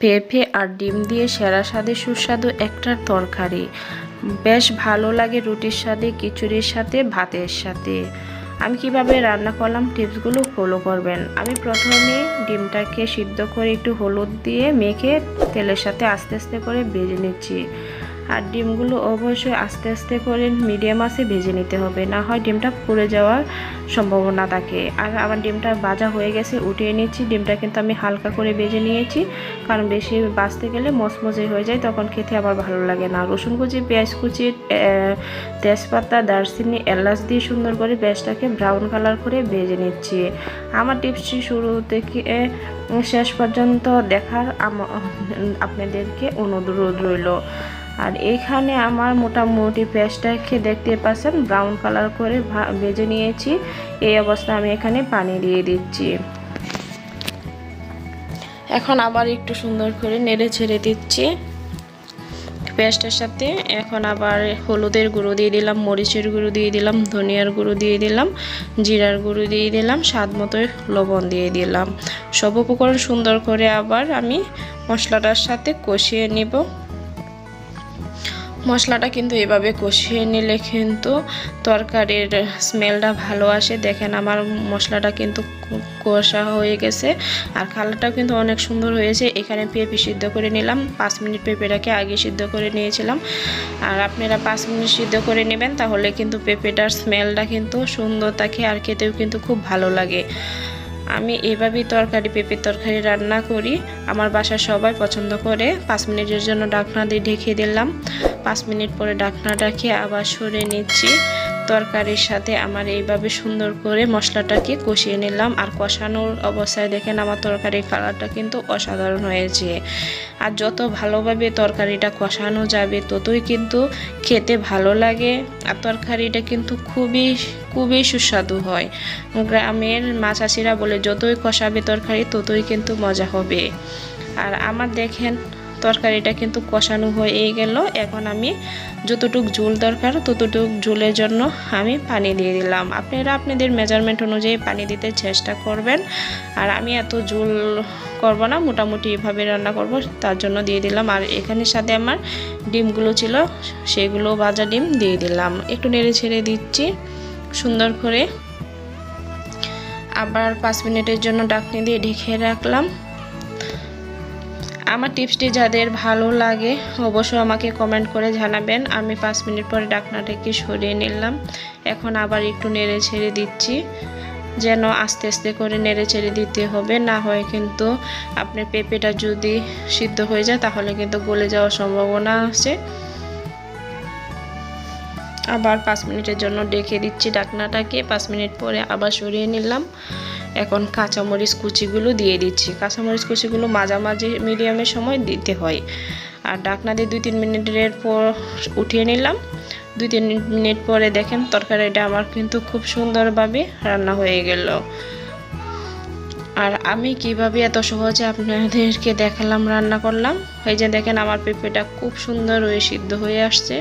পেঁপে আর ডিম দিয়ে সেরা স্বাদে সুস্বাদু একটা তরকারি। বেশ ভালো লাগে রুটির সাথে, খিচুড়ির সাথে, ভাতের সাথে। আমি কীভাবে রান্না করলাম টিপসগুলো ফলো করবেন। আমি প্রথমে ডিমটাকে সিদ্ধ করে একটু হলুদ দিয়ে মেখে তেলের সাথে আস্তে আস্তে করে ভেজে নিচ্ছি। আর ডিমগুলো অবশ্যই আস্তে আস্তে করে মিডিয়াম আঁচে ভেজে নিতে হবে। না হয় ডিমটা পুড়ে যাওয়ার সম্ভাবনা থাকে। আর আমার ডিমটা ভাজা হয়ে গেছে, উঠিয়ে নিচ্ছি। ডিমটা কিন্তু আমি হালকা করে ভেজে নিয়েছি। কারণ বেশি বাঁচতে গেলে মচমচে হয়ে যায়, তখন খেতে আবার ভালো লাগে না। রসুন কুচি, পেঁয়াজ কুচি তেজপাতা, দারচিনি, এলাচ দিয়ে সুন্দর করে পেঁয়াজটাকে ব্রাউন কালার করে ভেজে নিচ্ছি। আমার টিপসটি শুরু থেকে শেষ পর্যন্ত দেখার আপনাদেরকে অনুরোধ রইল। আর এইখানে আমার মোটামুটি পেঁয়াজটাকে দেখতে পাচ্ছেন ব্রাউন কালার করে ভেজে নিয়েছি। এই অবস্থা আমি এখানে পানি দিয়ে দিচ্ছি। এখন আবার একটু সুন্দর করে নেড়ে ছেড়ে দিচ্ছি। পেঁয়াজটার সাথে এখন আবার হলুদের গুঁড়ো দিয়ে দিলাম, মরিচের গুঁড়ো দিয়ে দিলাম, ধনিয়ার গুঁড়ো দিয়ে দিলাম, জিরার গুঁড়ো দিয়ে দিলাম, স্বাদ মতো লবণ দিয়ে দিলাম। সব উপকরণ সুন্দর করে আবার আমি মশলাটার সাথে কষিয়ে নিব। মশলাটা কিন্তু এভাবে কষিয়ে নিলে কিন্তু তরকারির স্মেলটা ভালো আসে। দেখেন আমার মশলাটা কিন্তু কষা হয়ে গেছে আর কালারটাও কিন্তু অনেক সুন্দর হয়েছে। এখানে পেঁপে সিদ্ধ করে নিলাম, পাঁচ মিনিট পেঁপেটাকে আগে সিদ্ধ করে নিয়েছিলাম। আর আপনারা পাঁচ মিনিট সিদ্ধ করে নেবেন, তাহলে কিন্তু পেঁপেটার স্মেলটা কিন্তু সুন্দর থাকে আর খেতেও কিন্তু খুব ভালো লাগে। আমি এভাবেই তরকারি পেঁপের তরকারি রান্না করি। আমার বাসা সবাই পছন্দ করে। পাঁচ মিনিটের জন্য ডাকনা দিয়ে ঢেকে দিলাম। পাঁচ মিনিট পরে ডাকনা ডাকে আবার সরে নিচ্ছি। তরকারির সাথে আমার এইভাবে সুন্দর করে মশলাটাকে কষিয়ে নিলাম। আর কষানোর অবস্থায় দেখেন আমার তরকারির কালারটা কিন্তু অসাধারণ হয়েছে। আর যত ভালোভাবে তরকারিটা কষানো যাবে, ততই কিন্তু খেতে ভালো লাগে। আর তরকারিটা কিন্তু খুবই খুবই সুস্বাদু হয়। গ্রামের মাছাশিরা বলে, যতই কষাবে তরকারি, ততই কিন্তু মজা হবে। আর আমার দেখেন তরকারিটা কিন্তু কষানো হয়ে গেল। এখন আমি যতটুক ঝোল দরকার ততটুক ঝোলের জন্য আমি পানি দিয়ে দিলাম। আপনারা আপনাদের মেজারমেন্ট অনুযায়ী পানি দিতে চেষ্টা করবেন। আর আমি এত ঝোল করব না, মোটামুটি এভাবে রান্না করব, তার জন্য দিয়ে দিলাম। আর এখানের সাথে আমার ডিমগুলো ছিল, সেগুলো ভাজা ডিম দিয়ে দিলাম। একটু নেড়ে ছেড়ে দিচ্ছি, সুন্দর করে। আবার পাঁচ মিনিটের জন্য ডাকনি দিয়ে ঢেকে রাখলাম। আমার টিপসটি যাদের ভালো লাগে অবশ্যই আমাকে কমেন্ট করে জানাবেন। আমি পাঁচ মিনিট পরে ডাকনাটাকে সরিয়ে নিলাম। এখন আবার একটু নেড়ে ছেড়ে দিচ্ছি। যেন আস্তে আস্তে করে নেড়ে ছেড়ে দিতে হবে। না হয় কিন্তু আপনার পেঁপেটা যদি সিদ্ধ হয়ে যায় তাহলে কিন্তু গলে যাওয়ার সম্ভাবনা আছে। আবার পাঁচ মিনিটের জন্য ডেকে দিচ্ছি ডাকনাটাকে। পাঁচ মিনিট পরে আবার সরিয়ে নিলাম। এখন কাঁচামরিচ কুচিগুলো দিয়ে দিচ্ছি। কাঁচামরিচ কুচিগুলো মাঝামাঝি মিডিয়ামের সময় দিতে হয়। আর ডাকনা দিয়ে দুই তিন মিনিটের পর উঠিয়ে নিলাম। দুই তিন মিনিট পরে দেখেন তরকারিটা আমার কিন্তু খুব সুন্দরভাবে রান্না হয়ে গেল। আর আমি কীভাবে এত সহজে আপনাদেরকে দেখালাম, রান্না করলাম? এই যে দেখেন আমার পেঁপেটা খুব সুন্দর হয়ে সিদ্ধ হয়ে আসছে।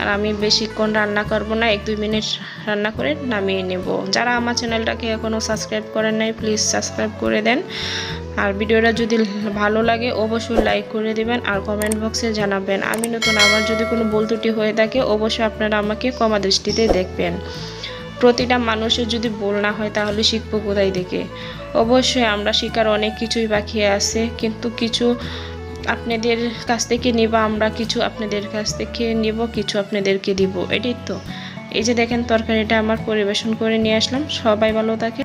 আর আমি বেশিক্ষণ রান্না করব না, এক দুই মিনিট রান্না করে নামিয়ে নেব। যারা আমার চ্যানেলটাকে এখনও সাবস্ক্রাইব করেন নাই, প্লিজ সাবস্ক্রাইব করে দেন। আর ভিডিওটা যদি ভালো লাগে, অবশ্যই লাইক করে দেবেন আর কমেন্ট বক্সে জানাবেন। আমি নতুন, আমার যদি কোনো বলতুটি হয়ে থাকে, অবশ্যই আপনারা আমাকে কমা দৃষ্টিতে দেখবেন। প্রতিটা মানুষের যদি বল না হয়, তাহলে শিখব কোথায় দেখে অবশ্যই আমরা শিকার অনেক কিছুই বাকি আছে, কিন্তু কিছু আপনাদের কাছ থেকে নিব, আমরা কিছু আপনাদের কাছ থেকে নিব, কিছু আপনাদেরকে দিব, এটাই তো। এই যে দেখেন, তরকারিটা আমার পরিবেশন করে নিয়ে আসলাম। সবাই ভালো থাকে